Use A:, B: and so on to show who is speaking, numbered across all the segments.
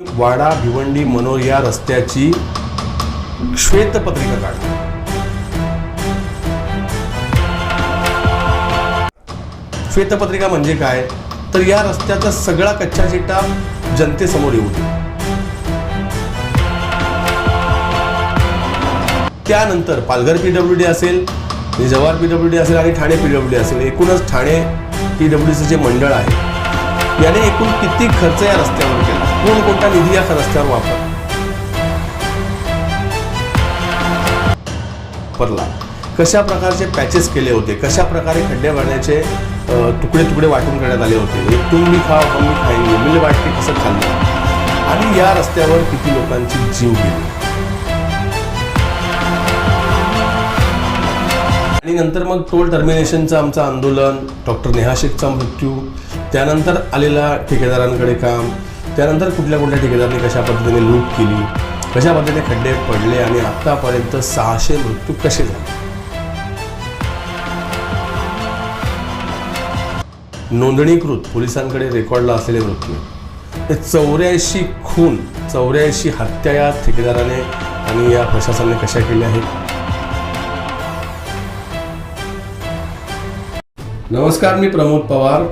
A: वाडा भिवंडी मनोर या रस्त्याची श्वेतपत्रिका काढली. श्वेतपत्रिका म्हणजे काय? तर या रस्त्याचा सगळा कच्चा चिट्टा जनतेसमोर येऊ त्यानंतर पालघर पीडब्ल्यू डी असेल आणि जव्हार पीडब्ल्यू डी असेल आणि ठाणे पीडब्ल्यू डी असेल. एकूणच ठाणे पीडब्ल्यूडीचं जे मंडळ आहे याने एकूण किती खर्च या रस्त्यावर केला? कोण कोणता निधी या रस्त्यावर वापरला कशा प्रकारचे पॅचेस केले होते? कशा प्रकारे खड्डे भरण्याचे तुकडे तुकडे वाटून करण्यात आले होते? एक तुम्ही खा मी खाईन मिल वाटते कसं खाल्लं आणि या रस्त्यावर किती लोकांची जीव गेली? आणि नंतर मग टोल टर्मिनेशनचं आमचं आंदोलन डॉक्टर नेहा शेखचा मृत्यू त्यानंतर आलेला ठेकेदारांकडे काम त्यानंतर कुठल्या कुठल्या ठिकाणी कशा पद्धतीने लूट केली कशा पद्धतीने खड्डे पडले आणि आत्तापर्यंत सहाशे मृत्यू कसे झाले? नोंदणीकृत पोलिसांकडे रेकॉर्डला असलेले मृत्यू. हे चौऱ्याऐंशी खून चौऱ्याऐंशी हत्या या ठेकेदाराने आणि या प्रशासनाने कशा केल्या आहेत? नमस्कार मी प्रमोद पवार.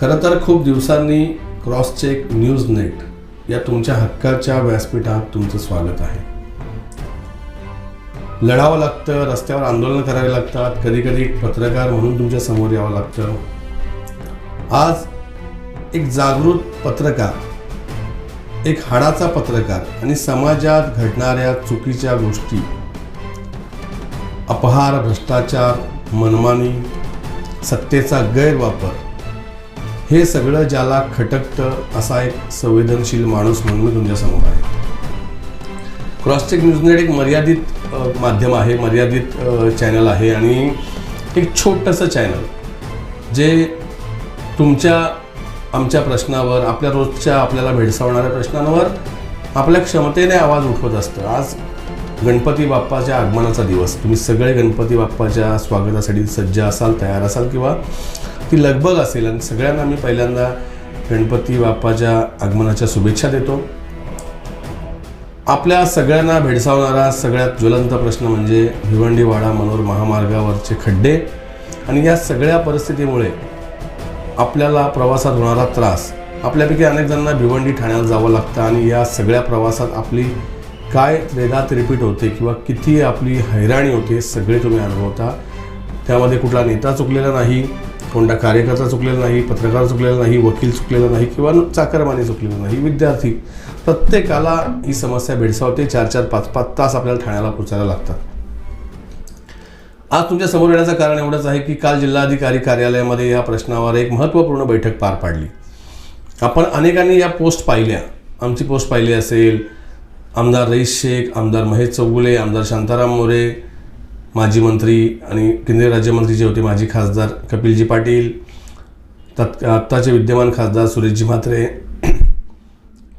A: खरं तर खूप दिवसांनी क्रॉसचेक न्यूज नेट या तुमच्या हक्काच्या व्यासपीठात तुमचं स्वागत आहे. लढावं लागतं रस्त्यावर आंदोलन करावे लागतात कधी कधी पत्रकार म्हणून तुमच्यासमोर यावं लागतं. आज एक जागृत पत्रकार एक हाडाचा पत्रकार आणि समाजात घडणाऱ्या चुकीच्या गोष्टी अपहार भ्रष्टाचार मनमानी सत्तेचा गैरवापर हे सगळं ज्याला खटकतं असा एक संवेदनशील माणूस म्हणून मी तुमच्यासमोर आहे. क्रॉसचेक न्यूजनेट एक मर्यादित माध्यम आहे मर्यादित चॅनल आहे आणि एक छोटंसं चॅनल जे तुमच्या आमच्या प्रश्नावर आपल्या रोजच्या आपल्याला भेडसावणाऱ्या प्रश्नांवर आपल्या क्षमतेने आवाज उठवत असतं. आज गणपती बाप्पाच्या आगमनाचा दिवस. तुम्ही सगळे गणपती बाप्पाच्या स्वागतासाठी सज्ज असाल तयार असाल किंवा ती लगबग असेल. आणि सगळ्यांना मी पहिल्यांदा गणपती बाप्पाच्या आगमनाच्या शुभेच्छा देतो. आपल्या सगळ्यांना भेडसावणारा सगळ्यात ज्वलंत प्रश्न म्हणजे भिवंडीवाडा मनोर महामार्गावरचे खड्डे. आणि या सगळ्या परिस्थितीमुळे आपल्याला प्रवासात होणारा त्रास आपल्यापैकी अनेक जणांना भिवंडी ठाण्याला जावं लागतं आणि या सगळ्या प्रवासात आपली काय वेगात रिपीट होते किंवा किती आपली हैराणी होते सगळे तुम्ही अनुभवता. त्यामध्ये कुठला नेता चुकलेला नाही. कोणता कार्यकर्ता चुकलेला नाही पत्रकार चुकलेला नाही वकील चुकलेला नाही किंवा चाकरमानी चुकलेला नाही विद्यार्थी. प्रत्येकाला ही समस्या भेडसावते चार चार पाच पाच तास आपल्याला ठाण्याला पोचायला लागतात. आज तुमच्यासमोर येण्याचं कारण एवढंच आहे की काल जिल्हाधिकारी कार्यालयामध्ये या प्रश्नावर एक महत्त्वपूर्ण बैठक पार पाडली. आपण अनेकांनी या पोस्ट पाहिल्या. आमची पोस्ट पाहिली असेल आमदार रईस शेख आमदार महेश चौगुले आमदार शांताराम मोरे माजी मंत्री आणि केंद्रीय राज्यमंत्री जे होते माजी खासदार कपिलजी पाटील तत् आत्ताचे विद्यमान खासदार सुरेशजी म्हात्रे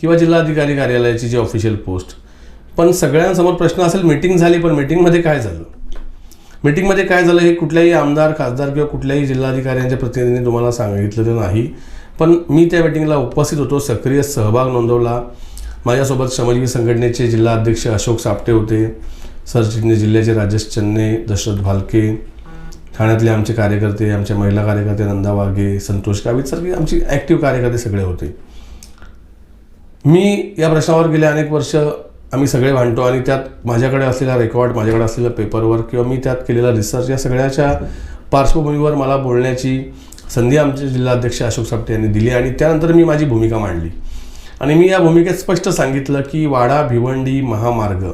A: किंवा जिल्हाधिकारी कार्यालयाची जी ऑफिशियल पोस्ट पण सगळ्यांसमोर प्रश्न असेल मीटिंग झाली पण मीटिंगमध्ये काय झालं? मीटिंगमध्ये काय झालं हे कुठल्याही आमदार खासदार किंवा कुठल्याही जिल्हाधिकाऱ्यांच्या प्रतिनिधींनी तुम्हाला सांगितलेलं नाही. पण मी त्या मीटिंगला उपस्थित होतो सक्रिय सहभाग नोंदवला. माझ्यासोबत श्रमजीवी संघटनेचे जिल्हा अध्यक्ष अशोक सापटे होते. सरचिटणीस जिल्ह्याचे राजेश चन्ने दशरथ भालके ठाण्यातले आमचे कार्यकर्ते आमच्या महिला कार्यकर्ते नंदा वाघे संतोष कावित सारखे आमची ॲक्टिव्ह कार्यकर्ते सगळे होते. मी या प्रश्नावर गेले अनेक वर्ष आम्ही सगळे भांडतो आणि त्यात माझ्याकडे असलेला रेकॉर्ड माझ्याकडे असलेलं पेपरवर किंवा मी त्यात केलेला रिसर्च या सगळ्याच्या पार्श्वभूमीवर मला बोलण्याची संधी आमचे जिल्हाध्यक्ष अशोक सापटे यांनी दिली आणि त्यानंतर मी माझी भूमिका मांडली. आणि मी या भूमिकेत स्पष्ट सांगितलं की वाडा भिवंडी महामार्ग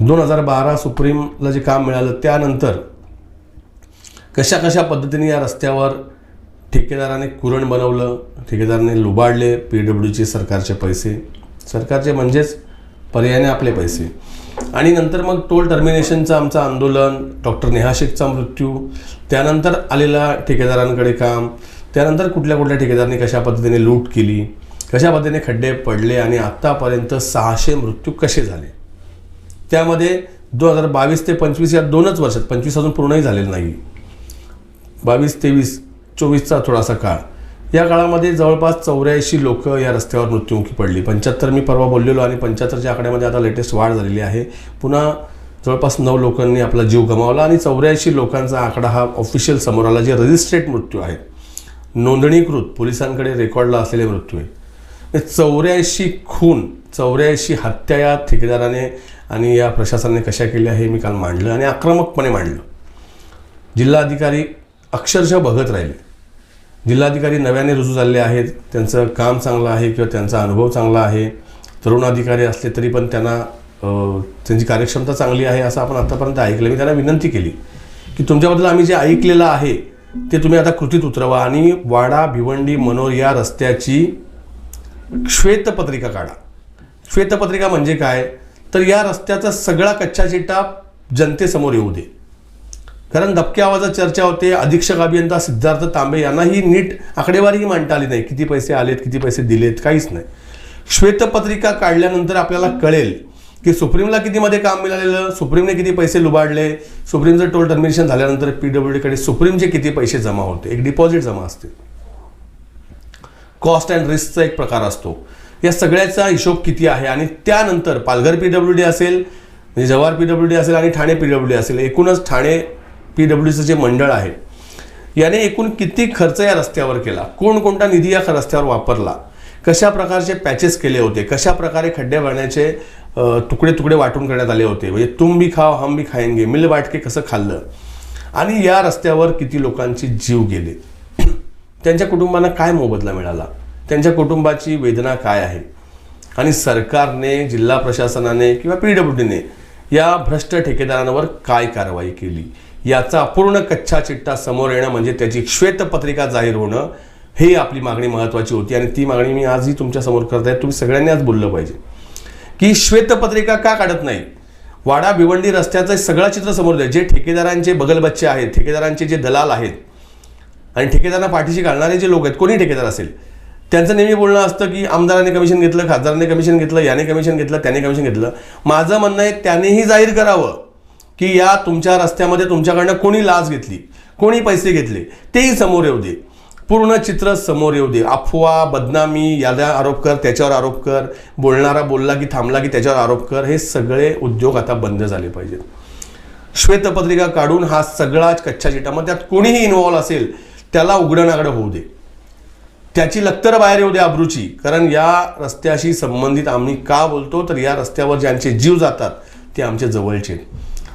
A: दोन हजार बारा सुप्रीमला जे काम मिळालं त्यानंतर कशा कशा पद्धतीने या रस्त्यावर ठेकेदाराने कुरण बनवलं ठेकेदाराने लुबाडले पी डब्ल्यूचे सरकारचे पैसे? सरकारचे म्हणजेच पर्यायाने आपले पैसे. आणि नंतर मग टोल टर्मिनेशनचं आमचं आंदोलन डॉक्टर नेहा शेखचा मृत्यू त्यानंतर आलेला ठेकेदारांकडे काम त्यानंतर कुठल्या कुठल्या ठेकेदारांनी कशा पद्धतीने लूट केली कशा पद्धतीने खड्डे पडले आणि आत्तापर्यंत सहाशे मृत्यू कसे झाले? त्यामध्ये दोन हजार बावीस ते पंचवीस या दोनच वर्षात पंचवीस अजून पूर्णही झालेलं नाही बावीस तेवीस चोवीसचा थोडासा काळ. या काळामध्ये जवळपास चौऱ्याऐंशी लोक या रस्त्यावर मृत्युमुखी पडली. पंच्याहत्तर मी परवा बोललेलो आणि पंच्याहत्तरच्या आकड्यामध्ये आता लेटेस्ट वाढ झालेली आहे. पुन्हा जवळपास नऊ लोकांनी आपला जीव गमावला आणि चौऱ्याऐंशी लोकांचा आकडा हा ऑफिशियल समोर आला जे रजिस्ट्रेट मृत्यू आहेत. नोंदणीकृत पोलिसांकडे रेकॉर्डला असलेले मृत्यू आहे चौऱ्याऐंशी खून चौऱ्याऐंशी हत्या या ठेकेदाराने आणि या प्रशासनाने कशा केल्या हे मी काल मांडलं आणि आक्रमकपणे मांडलं. जिल्हाधिकारी अक्षरशः बघत राहिले. जिल्हाधिकारी नव्याने रुजू झालेले आहेत त्यांचं काम चांगलं आहे किंवा त्यांचा अनुभव चांगला आहे तरुण अधिकारी असले तरी पण त्यांना त्यांची कार्यक्षमता चांगली आहे असं आपण आत्तापर्यंत ऐकलं. मी त्यांना विनंती केली की तुमच्याबद्दल आम्ही जे ऐकलेलं आहे ते तुम्ही आता कृतीत उतरवा आणि वाडा भिवंडी मनोर या रस्त्याची श्वेतपत्रिका काढा. श्वेतपत्रिका म्हणजे काय? तर या रस्त्याचा सगळा कच्चा चिट्टा जनतेसमोर येऊ दे. कारण दबक्या आवाजात चर्चा होते. अधीक्षक अभियंता सिद्धार्थ तांबे यांनाही नीट आकडेवारीही मांडता आली नाही. किती पैसे आलेत किती पैसे दिलेत काहीच नाही. श्वेतपत्रिका काढल्यानंतर आपल्याला कळेल की सुप्रीमला कितीमध्ये काम मिळालेलं सुप्रीमने किती पैसे लुबाडले सुप्रीमचं टोल टर्मिनेशन झाल्यानंतर पी डब्ल्यू डीकडे सुप्रीमचे किती पैसे जमा होते? एक डिपॉझिट जमा असते. कॉस्ट अँड रिस्कचा एक प्रकार असतो. या सगळ्याचा हिशोब किती आहे? आणि त्यानंतर पालघर पी डब्ल्यू डी असेल म्हणजे जव्हार पी डब्ल्यू डी असेल आणि ठाणे पी डब्ल्यू डी असेल एकूणच ठाणे पी डब्ल्यू डीचं जे मंडळ आहे याने एकूण किती खर्च या रस्त्यावर केला? कोणकोणता निधी या रस्त्यावर वापरला? कशा प्रकारचे पॅचेस केले होते? कशा प्रकारे खड्डे भरण्याचे तुकडे तुकडे वाटून करण्यात आले होते? म्हणजे तुम भी खाव हम भी खायंगे मिल वाटके कसं खाल्लं? आणि या रस्त्यावर किती लोकांचे जीव गेले? त्यांच्या कुटुंबांना काय मोबदला मिळाला? त्यांच्या कुटुंबाची वेदना काय आहे? आणि सरकारने जिल्हा प्रशासनाने किंवा पी डब्ल्यू डीने या भ्रष्ट ठेकेदारांवर काय कारवाई केली? याचा अपूर्ण कच्चा चिट्टा समोर येणं म्हणजे त्याची श्वेतपत्रिका जाहीर होणं हे आपली मागणी महत्त्वाची होती. आणि ती मागणी मी आजही तुमच्यासमोर करत आहे. तुम्ही सगळ्यांनी आज बोललं पाहिजे. की श्वेतपत्रिका का काढत नाही? वाडा भिवंडी रस्त्याचं सगळं चित्र समोर द्या जे ठेकेदारांचे बगलबच्चे आहेत ठेकेदारांचे जे दलाल आहेत आणि ठेकेदारांना पाठीशी घालणारे जे लोक आहेत कोणी ठेकेदार असेल त्यांचं नेहमी बोलणं असतं की आमदाराने कमिशन घेतलं खासदाराने कमिशन घेतलं याने कमिशन घेतलं त्याने कमिशन घेतलं. माझं म्हणणं आहे त्यानेही जाहीर करावं की या तुमच्या रस्त्यामध्ये तुमच्याकडनं कोणी लाच घेतली कोणी पैसे घेतले तेही समोर येऊ दे. पूर्ण चित्र समोर येऊ दे. अफवा बदनामी यादा आरोप कर त्याच्यावर आरोप कर बोलणारा बोलला की थांबला की त्याच्यावर आरोप कर हे सगळे उद्योग आता बंद झाले पाहिजेत. श्वेतपत्रिका काढून हा सगळाच कच्चा चिटा मग त्यात कोणीही इन्व्हॉल्व असेल त्याला उघडणाकडे होऊ दे. त्याची लक्तर बाहेर येऊ दे अब्रूची. कारण या रस्त्याशी संबंधित आम्ही का बोलतो? तर या रस्त्यावर ज्यांचे जीव जातात ते आमचे जवळचे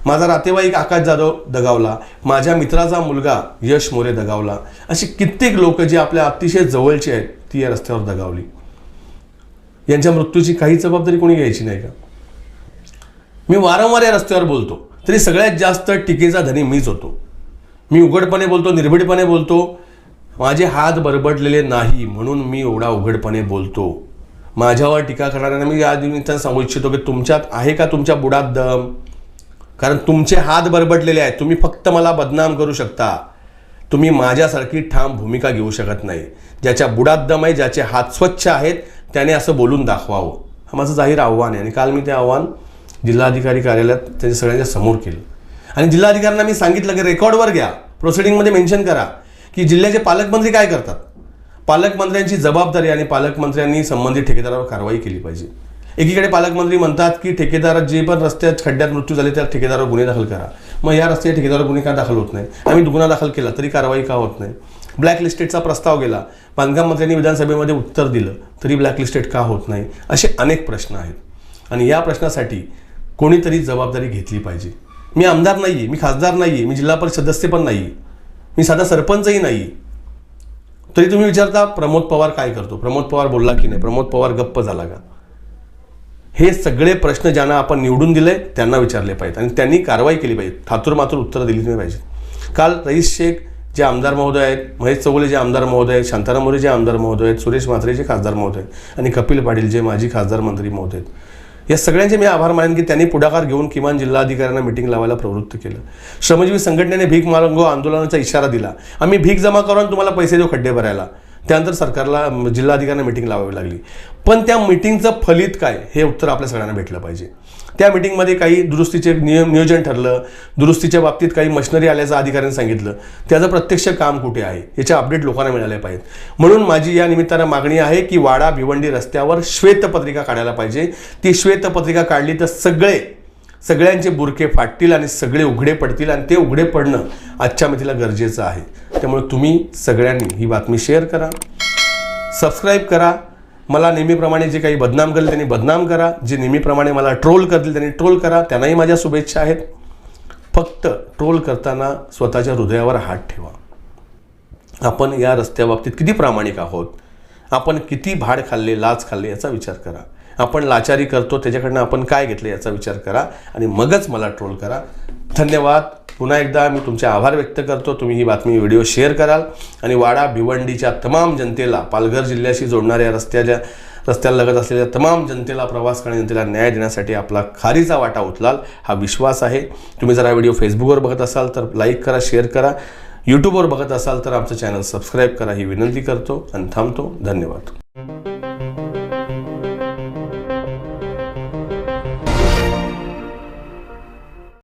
A: माझा नातेवाईक आकाश जाधव दगावला. माझ्या मित्राचा मुलगा यश मोरे दगावला. अशी कित्येक लोक जे आपल्या अतिशय जवळचे आहेत ती या रस्त्यावर दगावली. यांच्या मृत्यूची काही जबाबदारी कोणी घ्यायची नाही का? मी वारंवार या रस्त्यावर बोलतो. तरी सगळ्यात जास्त टीकेचा धनी मीच होतो. मी उघडपणे बोलतो निर्भीडपणे बोलतो. माझे हात बरबडलेले नाही म्हणून मी एवढा उघडपणे बोलतो. माझ्यावर टीका करणाऱ्यांना मी या निमित्तानं सांगू इच्छितो की तुमच्यात आहे का तुमच्या बुडात दम? कारण तुमचे हात बरबडलेले आहेत. तुम्ही फक्त मला बदनाम करू शकता. तुम्ही माझ्यासारखी ठाम भूमिका घेऊ शकत नाही. ज्याच्या बुडात दम आहे ज्याचे हात स्वच्छ आहेत त्याने असं बोलून दाखवावं. हा माझं जाहीर आव्हान आहे. आणि काल मी ते आव्हान जिल्हाधिकारी कार्यालयात त्याच्या सगळ्यांच्या समोर केलं. आणि जिल्हाधिकाऱ्यांना मी सांगितलं की रेकॉर्डवर घ्या. प्रोसिडिंगमध्ये मेन्शन करा. की जिल्ह्याचे पालकमंत्री काय करतात? पालकमंत्र्यांची जबाबदारी आणि पालकमंत्र्यांनी संबंधित ठेकेदारावर कारवाई केली पाहिजे. एकीकडे पालकमंत्री म्हणतात की ठेकेदार जे पण रस्त्यात खड्ड्यात मृत्यू झाले त्या ठेकेदारावर गुन्हे दाखल करा. मग या रस्त्याच्या ठेकेदारावर गुन्हे का दाखल होत नाही आम्ही गुन्हा दाखल केला तरी कारवाई का होत नाही? ब्लॅक लिस्टेडचा प्रस्ताव गेला. बांधकाम मंत्र्यांनी विधानसभेमध्ये उत्तर दिलं तरी ब्लॅक लिस्टेड का होत नाही? असे अनेक प्रश्न आहेत. आणि या प्रश्नासाठी कोणीतरी जबाबदारी घेतली पाहिजे. मी आमदार नाही आहे मी खासदार नाही आहे मी जिल्हा परिषद सदस्य पण नाही मी साधा सरपंचही नाही तरी तुम्ही विचारता प्रमोद पवार काय करतो? प्रमोद पवार बोलला की नाही? प्रमोद पवार गप्प झाला का? हे सगळे प्रश्न ज्यांना आपण निवडून दिले त्यांना विचारले पाहिजेत. आणि त्यांनी कारवाई केली पाहिजे. थातूर मातूर उत्तरं दिली नाही पाहिजे काल रईस शेख जे आमदार महोदय आहेत महेश चौगुले जे आमदार महोदय आहेत शांताराम मोरे जे आमदार महोदय आहेत सुरेश म्हात्रे जे खासदार महोदय आहेत आणि कपिल पाटील जे माजी खासदार मंत्री महोदय आहेत. या सगळ्यांचे मी आभार मानेन की त्यांनी पुढाकार घेऊन किमान जिल्हाधिकाऱ्यांना मिटिंग लावायला प्रवृत्त केलं. श्रमजीवी संघटनेने भीक मारंगो आंदोलनाचा इशारा दिला. आम्ही भीक जमा करून तुम्हाला पैसे देऊ खड्डे भरायला. त्यानंतर सरकारला जिल्हाधिकाऱ्यांना मिटिंग लावावी लागली. पण त्या मिटिंगचं फलित काय? हे उत्तर आपल्या सगळ्यांना भेटलं पाहिजे. त्या मिटिंगमध्ये काही दुरुस्तीचे नियम नियोजन ठरलं. दुरुस्तीच्या बाबतीत काही मशिनरी आल्याचं अधिकाऱ्यांनी सांगितलं. त्याचं प्रत्यक्ष काम कुठे आहे? याचे अपडेट लोकांना मिळाले पाहिजेत. म्हणून माझी या निमित्तानं मागणी आहे की वाडा भिवंडी रस्त्यावर श्वेतपत्रिका काढायला पाहिजे. ती श्वेतपत्रिका काढली तर सगळे सगळ्यांचे बुरके फाटतील आणि सगळे उघडे पडतील आणि ते उघडे पडणं आजच्या मितीला गरजेचं आहे. त्यामुळे तुम्ही सगळ्यांनी ही बातमी शेअर करा. सबस्क्राईब करा. मला नेहमीप्रमाणे जे काही बदनाम करेल त्यांनी बदनाम करा. जे नेहमीप्रमाणे मला ट्रोल करतील त्यांनी ट्रोल करा. त्यांनाही माझ्या शुभेच्छा आहेत. फक्त ट्रोल करताना स्वतःच्या हृदयावर हात ठेवा. आपण या रस्त्याबाबतीत किती प्रामाणिक आहोत? आपण किती भाड खाल्ले लाच खाल्ले याचा विचार करा. आपण लाचारी करतो त्याच्याकडनं आपण काय घेतलं याचा विचार करा आणि मगच मला ट्रोल करा. धन्यवाद. पुन्हा एकदा मी तुमचे आभार व्यक्त करतो. तुम्ही ही बातमी व्हिडिओ शेअर कराल. आणि वाडा भिवंडीच्या तमाम जनतेला पालघर जिल्ह्याशी जोडणाऱ्या रस्त्याच्या रस्त्याला लगत असलेल्या तमाम जनतेला प्रवास करणाऱ्या जनतेला न्याय देण्यासाठी आपला खारीचा वाटा उचलाल हा विश्वास आहे. तुम्ही जरा व्हिडिओ फेसबुकवर बघत असाल तर लाईक करा शेअर करा. यूट्यूबवर बघत असाल तर आमचं चॅनल सबस्क्राईब करा ही विनंती करतो आणि थांबतो. धन्यवाद.